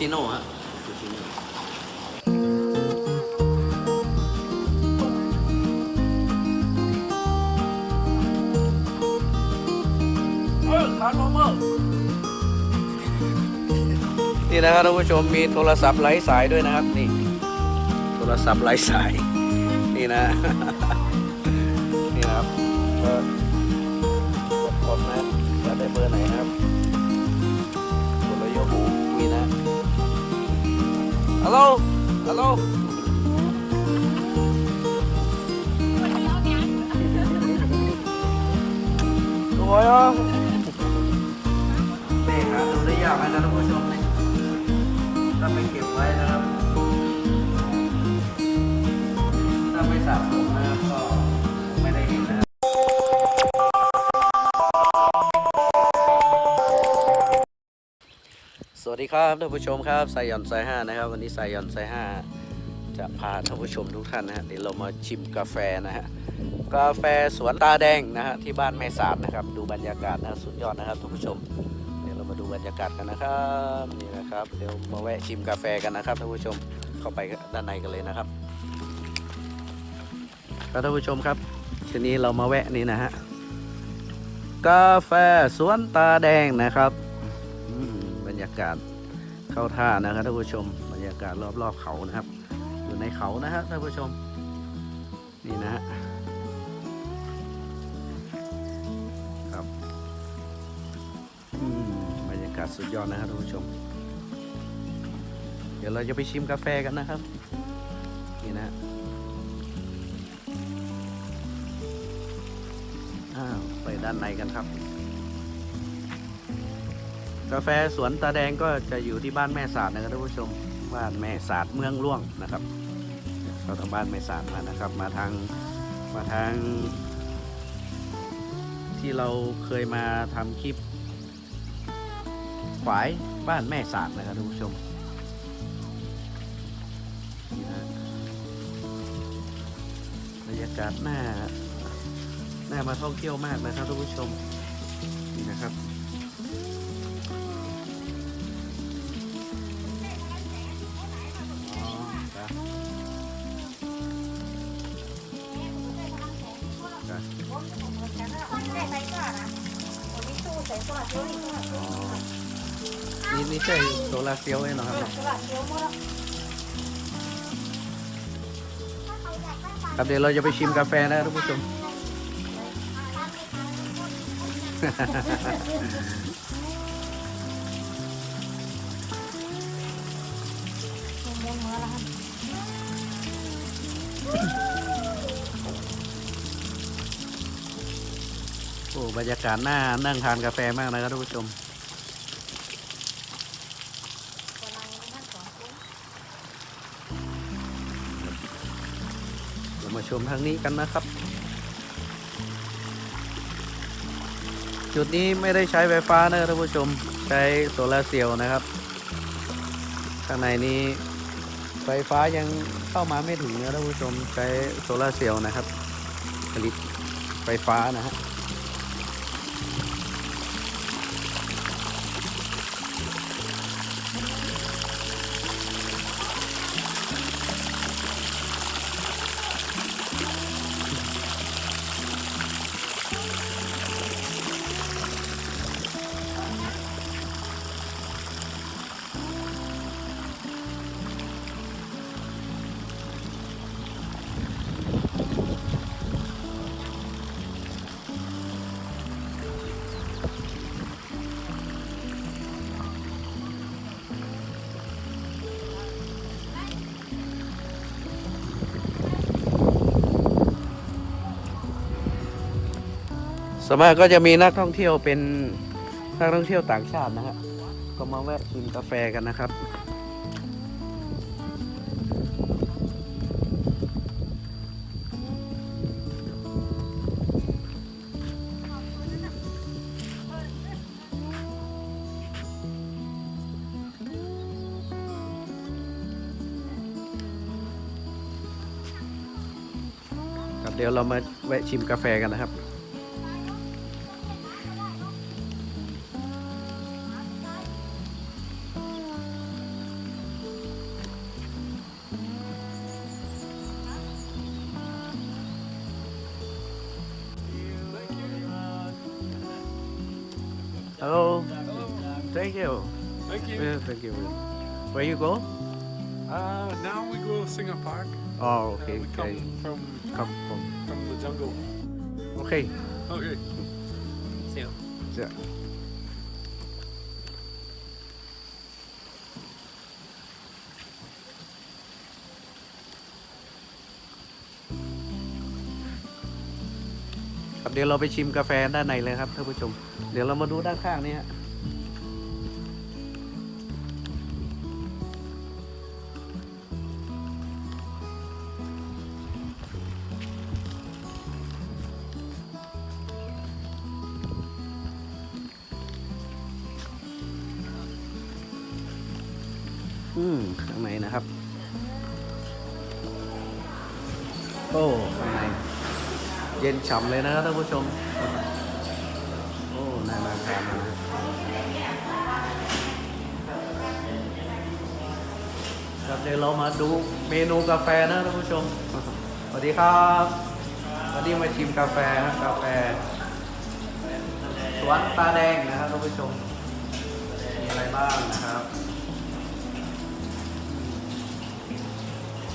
ปูชิโน่ฮะคาปูชิโน่เออร้านมาเมื่อนี่นะครับท่านผู้ชมมีโทรศัพท์ไร้สายด้วยนะครับ นี่ โทรศัพท์ไร้สาย นี่นะ นี่นะครับก็กดกดนะจะได้เบอร์ไหนนะครับ ฮัลโหล ฮัลโหลสวยอะนี่ครับดูได้ยากไหมนะท่านผู้ชมนี่ถ้าไม่เก็บไว้นะครับ ถ้าไม่สะสมนะครับก็ ดีครับท่านผู้ชมครับสายอนสายห้านะครับ วันนี้สายอนสายห้าจะพาท่านผู้ชมทุกท่านนะฮะเดี๋ยวเรามาชิมกาแฟนะฮะกาแฟสวนตาแดงนะฮะที่บ้านแม่สามนะครับ ดูบรรยากาศนะสุดยอดนะครับท่านผู้ชม เดี๋ยวเรามาดูบรรยากาศกันนะครับนี่นะครับ เดี๋ยวมาแวะชิมกาแฟกันนะครับท่านผู้ชมเข้าไปด้านในกันเลยนะครับครับท่านผู้ชมครับ ทีนี้เรามาแวะนี่นะฮะกาแฟสวนตาแดงนะครับ ยากาศเข้าท่านะครับท่านผู้ชมบรรยากาศรอบๆเขานะครับ อยู่ในเขานะฮะท่านผู้ชม นี่นะฮะครับอืมบรรยากาศสุดยอดนะครับท่านผู้ชม เดี๋ยวเราจะไปชิมกาแฟกันนะครับ นี่นะอ้าวไปด้านในกันครับ กาแฟสวนตาแดงก็จะอยู่ที่บ้านแม่สาดนะครับท่านผู้ชมบ้านแม่สาดเมืองล่วงนะครับเราทางบ้านแม่สาดมานะครับ มาทางมาทาง ที่เราเคยมาทำคลิปฝายบ้านแม่สาดนะครับท่านผู้ชมบรรยากาศหน้าหน้ามาท่องเที่ยวมากนะครับท่านผู้ชมนี่นะครับ นี่นี่ใช่โซลาเซลล์ไหมเหรอครับครับเดี๋ยวเราจะไปชิมกาแฟนะท่านผู้ชม อ้บรรยากาศหน้านั่งทานกาแฟมากนะครับท่านผู้ชมเรามาชมทางนี้กันนะครับ จุดนี้ไม่ได้ใช้ไฟฟ้านะครับท่านผู้ชมใช้โซลาร์เซลล์นะครับ ข้างในนี้ไฟฟ้ายังเข้ามาไม่ถึงนะท่านผู้ชมใช้โซลาร์เซลล์นะครับ ผลิตไฟฟ้านะฮะ สวนมากก็จะมีนักท่องเที่ยวเป็นนักท่องเที่ยวต่างชาตินะฮะก็มาแวะชิมกาแฟกันนะครับครับเดี๋ยวเรามาแวะชิมกาแฟกันนะครับ Hello Hello. Thank you Thank you. Yeah, Thank you Where you go Uh, now we go Singer Park. Oh okay we okay come from come from from the jungle. Okay Okay. See you. Yeah. ค ดี๋ยวเราไปชิมกาแฟด้านในเลยครับท่านผู้ชม เดี๋ยวเรามาดูด้านข้างนี้ฮะอืมข้างในนะครับ โอ้ เย็นฉ่ำเลยนะครับท่านผู้ชม โอ้น่ามาทานนะครับครับเดี๋ยวเรามาดูเมนูกาแฟนะท่านผู้ชม สวัสดีครับวันนี้มาชิมกาแฟครับกาแฟสวนตาแดงนะครับท่านผู้ชม มีอะไรบ้างนะครับ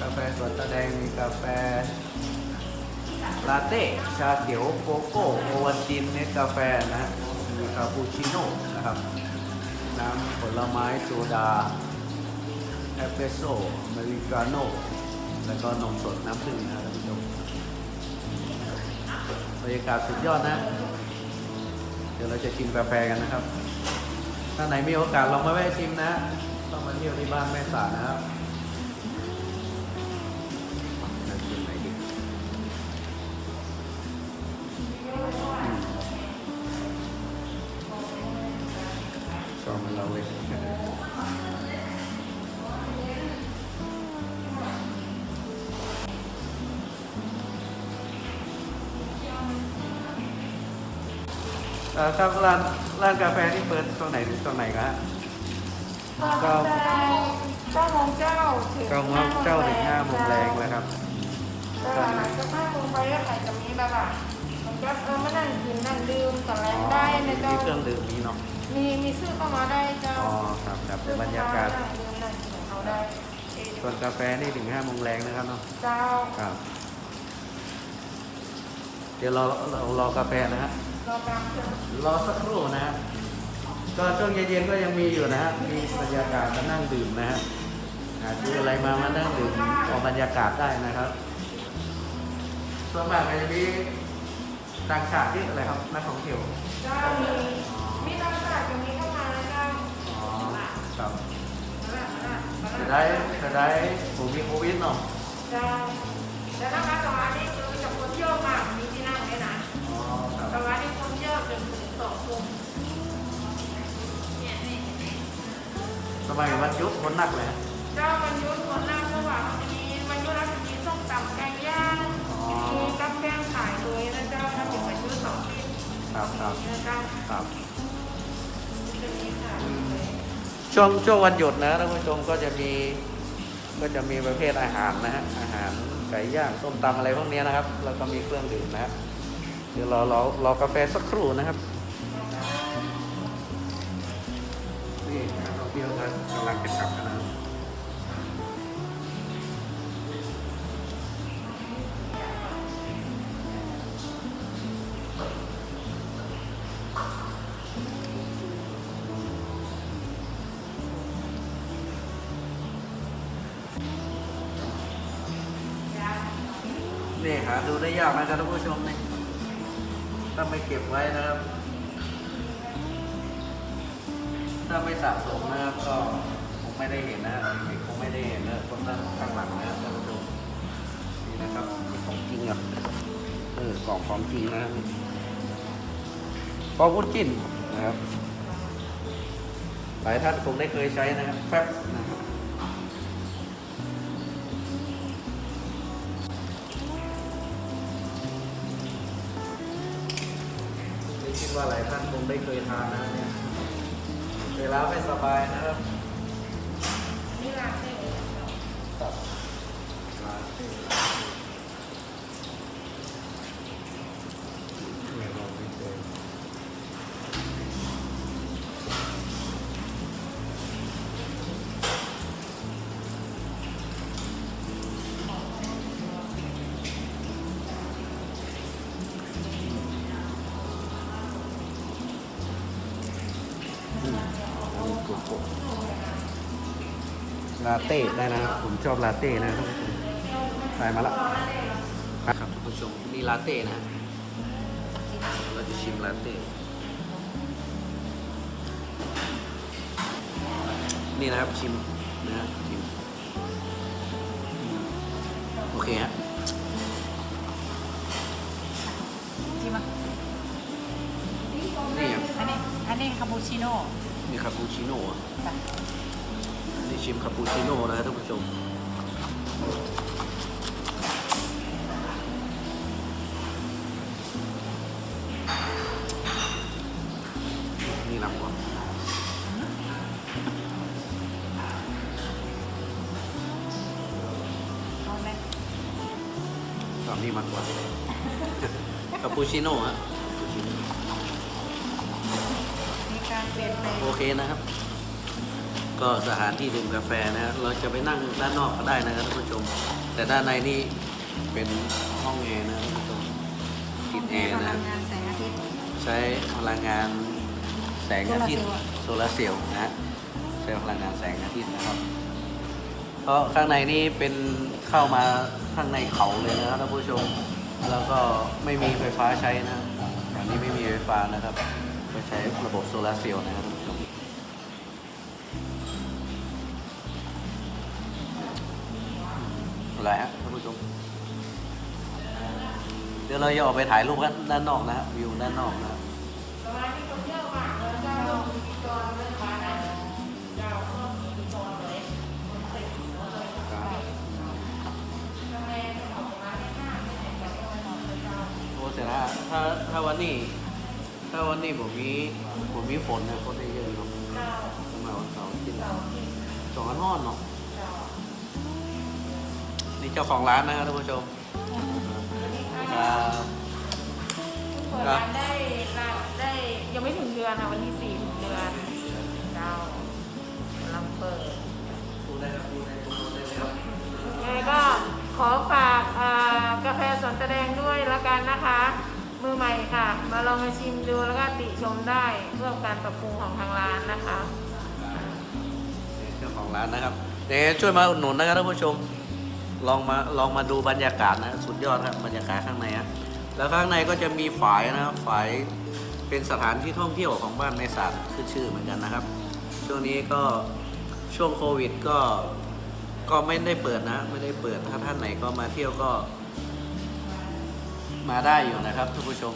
กาแฟสวนตาแดงมีกาแฟ ลาเต้ ชาเขียวโกโก้โอวัลตินเนสกาแฟนะมีคาปูชิโน่นะครับ น้ำผลไม้โซดาเอสเปรสโซ่อเมริกาโน่แล้วก็นมสดน้ำผึ้งนะท่านผู้ชมบรรยากาศสุดยอดนะ เดี๋ยวเราจะชิมกาแฟกันนะครับ ถ้าไหนมีโอกาสลองมาแวะชิมนะ ต้องมาเที่ยวที่บ้านแม่สานะครับ ครับร้านร้านกาแฟที่เปิดตรงไหนถึงตรงไหนครับ เก้า เก้าโมงเจ้าถึงเก้าโมงเจ้าถึงห้าโมงแรงนะครับ ตลาดก็ห้าโมงไปก็ขายจะมีแบบว่ามันก็เออมานั่งกินนั่งดื่มตอนแรกได้นะเจ้ามีเครื่องดื่มนี้เนาะ มีมีซื้อเข้ามาได้เจ้า อ๋อครับครับเป็นบรรยากาศนั่งดื่มนั่งกินของเขาได้เองส่วนกาแฟนี่ถึงห้าโมงแรงนะครับเนาะ เจ้า ครับ เดี๋ยวรอเรารอกาแฟนะฮะ รอการเจ้ารอสักครู่นะฮะก็ช่วงเย็นๆก็ยังมีอยู่นะฮะมีบรรยากาศมานั่งดื่มนะฮะหาซื้ออะไรมามานั่งดื่มออกบรรยากาศได้นะครับส่วนมากก็จะมีต่างชาติที่อะไรครับนักท่องเที่ยวเจ้ามีมีตลาดจะมีเข้ามานะเจ้าอ๋อครับตลาดตลาดตจะลาดได้จะได้ผมมีโควิดเนาะเจ้าแต่ถ้ามาตลาดนี่คือจะคนเยอะมากมี ครับตลาดนี่คนเยอะจนถึงสองทุ่มสมัยวันหยุดคนหนักเลยฮะเจ้ามันยุทธคนนั่งระหว่างมีมันยุทธแล้วจะมีส้มตำไก่ย่างอ๋อมีกับแกงขายด้วยนะเจ้าถ้าเป็นมันยุทธสองที่ครับครับนะเจ้าครับ จะมีขายเลยช่วงช่วงวันหยุดนะท่านผู้ชมก็จะมีก็จะมีประเภทอาหารนะฮะอาหารไก่ย่างส้มตำอะไรพวกนี้นะครับ แล้วก็มีเครื่องดื่มนะฮะ เดี๋ยวรอรอรอกาแฟสักครู่นะครับนี่นักท่องเที่ยวก็กำลังจะกลับกันนะครับนี่หาดูได้ยากนะครับท่านผู้ชมนี่ ถ้าไม่เก็บไว้นะครับ ถ้าไม่สะสมนะครับก็คงไม่ได้เห็นนะคงไม่ได้เห็นนะคนด้านข้างหลังนะครับท่านผู้ชมนี่นะครับของจริงอะเออกล่องของจริงนะครับปอวุ้นจิ้นนะครับหลายท่านคงได้เคยใช้นะครับแฟบนะครับ ว่าหลายท่านคงได้เคยทานนะเนี่ยเวลาไม่สบายนะครับนี่ลาเต้ครับลองไม่เจ โกโก้ลาเต้ได้นะครับผมชอบลาเต้นะครับท่านผู้ชมใส่มาละครับท่านผู้ชมนี่ลาเต้นะเราจะชิมลาเต้นี่นะครับชิมนะฮะชิมอืมโอเคฮะที่มานี่อะอันนี้อันนี้คาปูชิโน่ นี่คาปูชิโน่อะจ้ะนี่ชิมคาปูชิโน่นะท่านผู้ชมนี่ลำก่อนเอาไหมตอนนี้มากกว่าคาปูชิโน่ฮะ เปลี่ยนแปลงโอเคนะครับ ก็สถานที่ดื่มกาแฟนะฮะเราจะไปนั่งด้านนอกก็ได้นะครับท่านผู้ชม แต่ด้านในนี่เป็นห้องแอร์นะท่านผู้ชมติดแอร์พนะลังงานแสงอาทิตย์ใช้พลังงานแสงอาทิตย์โซลาร์เซลล์นะฮะใช้พลังงานแสงอาทิตย์นะครับเพราะข้างในนี่เป็นเข้ามาข้างในเขาเลยนะครับท่านผู้ชม แล้วก็ไม่มีไฟฟ้าใช้นะครับอันนี้ไม่มีไฟฟ้านะครับ ก็ใช้ระบบโซลาร์เซลล์นะครับ ท่านผู้ชมอะไรฮะท่านผู้ชม เดี๋ยวเราจะออกไปถ่ายรูปกันด้านนอกนะฮะวิวด้านนอกนะฮะประมาณนี้คนเที่ยวมากเลยเจ้ามีจอนเรื่องมานะเจ้าก็มีจอนเลยคนติดเลยทำไมออกมาได้ห้าไม่ไหนจะไม่ออกเลยเจ้าโอ้เสร็จแล้วฮะถ้าถ้าวันนี้ ถ้าวันนี้ผมมีผมมีฝนนะคนได้เยอะเนาะเจ้าสมัยวันเสาร์อาที่เจ้าที่สองอันห้อนเนาะเจ้านี่ เจ้าของร้านนะครับท่านผู้ชมสวัสดีคค่ะรับเปิดร้านได้ร้านได้ยังไม่ถึงเดือนค่ะวันที่สี่ถึงเดือนเจ้ากำลังเปิดดูได้ครับดูได้ดูได้เลยครับยังไงก็ขอฝากอ่ากาแฟสวนตะแดงด้วยละกันนะคะ มือใหม่ค่ะ มาลองมาชิมดูแล้วก็ติชมได้เพื่อการปรับปรุงของทางร้านนะคะ เจ้าของร้านนะครับเดี๋ยวช่วยมาอุดหนุนนะครับท่านผู้ชม ลองมาลองมาดูบรรยากาศนะ สุดยอดครับบรรยากาศข้างในฮะแล้วข้างในก็จะมีฝายนะครับฝายเป็นสถานที่ท่องเที่ยวของบ้านแม่สาดขึ้นชื่อเหมือนกันนะครับ ช่วงนี้ก็ช่วงโควิดก็ก็ไม่ได้เปิดนะ ไม่ได้เปิดถ้าท่านไหนก็มาเที่ยวก็มาได้อยู่นะครับท่านผู้ชม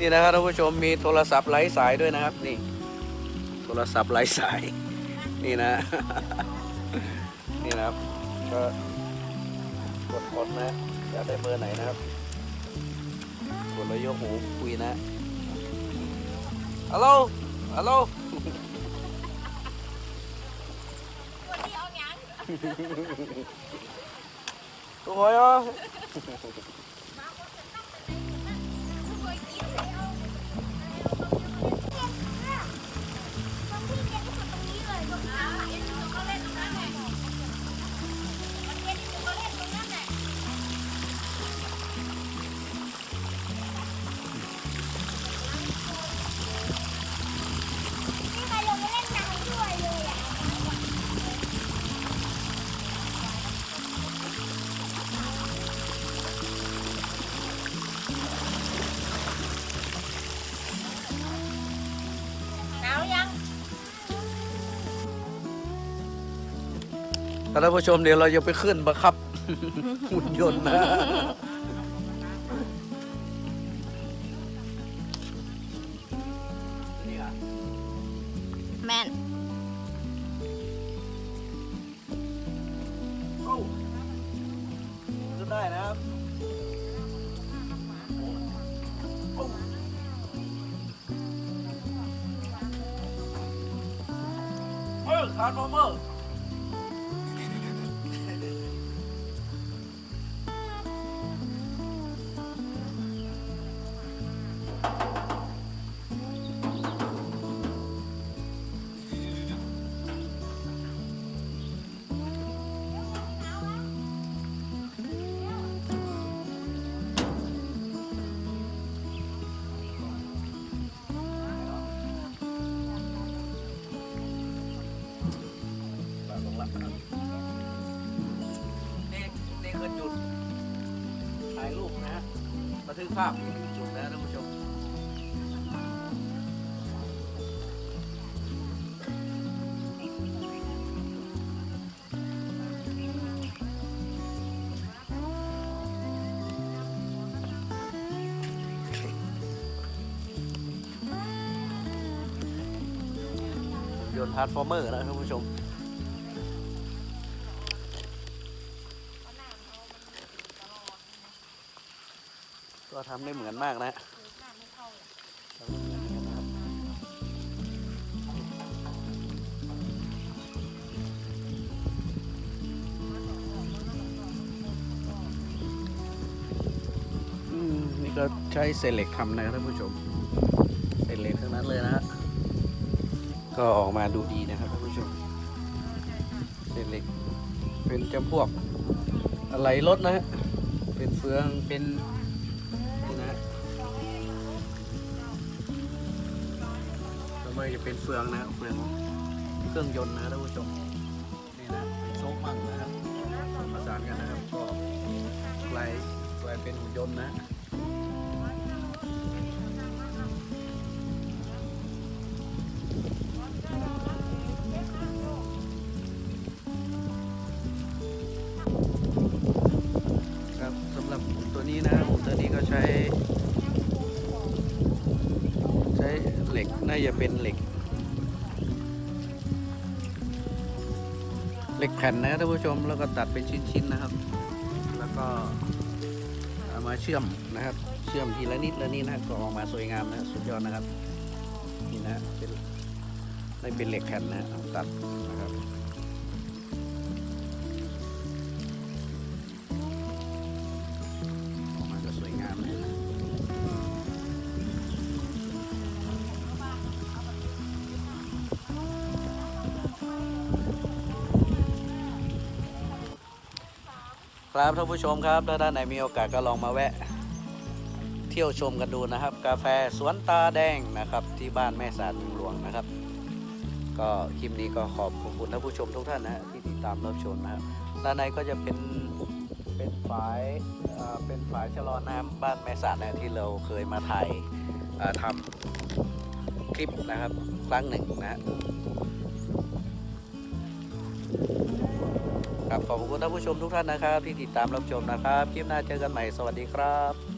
นี่นะครับท่านผู้ชมมีโทรศัพท์ไร้สายด้วยนะครับ นี่ โทรศัพท์ไร้สาย นี่นะ นี่นะครับ ก็กดกดนะอยากได้เบอร์ไหนนะครับกดแล้วยกหูคุยนะฮัลโหลฮัลโหลตัวหอยอ่ ท่านผู้ชมเดี๋ยวเราจะไปขึ้นบังคับ หุ่นยนต์นะแมนขึ้นได้นะครับเออคาร์บอมเมอร์ ภาพอีกหนึ่จุดนะท่านผู้ชมยนต์ทาร์ฟอร์เมอร์นะท่าน ก็ทำได้เหมือนมากนะทำได้เหมือนกันนะครับอืมนี่ก็ใช้เซเล็กทำนะครับท่านผู้ชมเซเล็กทั้งนั้นเลยนะฮะก็ออกมาดูดีนะครับท่านผู้ชมเศษเหล็กเป็นจำพวกอะไรรถนะฮะเป็นเฟืองเป็น นี่นะต่อไปจะเป็นเฟืองนะฮะเฟืองเครื่องยนต์นะท่านผู้ชมนี่นะเป็นโชคมั่งนะครับประสานกันนะครับก็กลายกลายเป็นหุ่นยนต์นะ เหล็ก เหล็กแผ่นนะครับท่านผู้ชมแล้วก็ตัดเป็นชิ้นๆนะครับ แล้วก็เอามาเชื่อมนะครับ เชื่อมทีละนิดละนิดนะก็ออกมาสวยงามนะสุดยอดนะครับนี่นะเป็นไม่เป็นเหล็กแผ่นนะตัด ครับท่านผู้ชมครับถ้าท่านไหนมีโอกาสก็ลองมาแวะ เที่ยวชมกันดูนะครับ กาแฟสวนตาแดงนะครับ ที่บ้านแม่สาดเมืองหลวงนะครับ ก็คลิปนี้ก็ขอบคุณท่านผู้ชมทุกท่านนะฮะที่ติดตามรับชมนะครับด้านในก็จะเป็นเป็นฝายเอ่อเป็นฝายชะลอน้ำบ้านแม่สาดนะที่เราเคยมาถ่ายเอ่อทำคลิปนะครับ ครั้งหนึ่งนะฮะ ครับขอบคุณท่านผู้ชมทุกท่านนะครับ ที่ติดตามรับชมนะครับ คลิปหน้าเจอกันใหม่ สวัสดีครับ